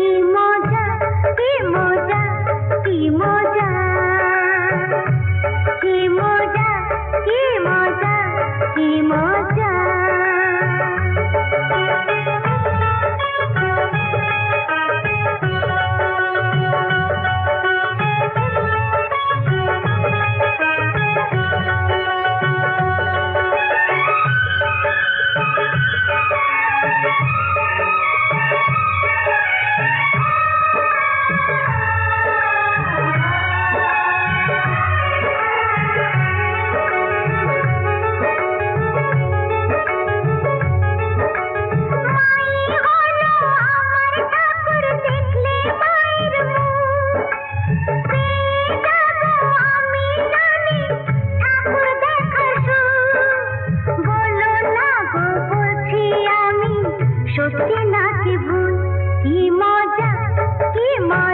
team কি ভুল কি মজা কি মজা।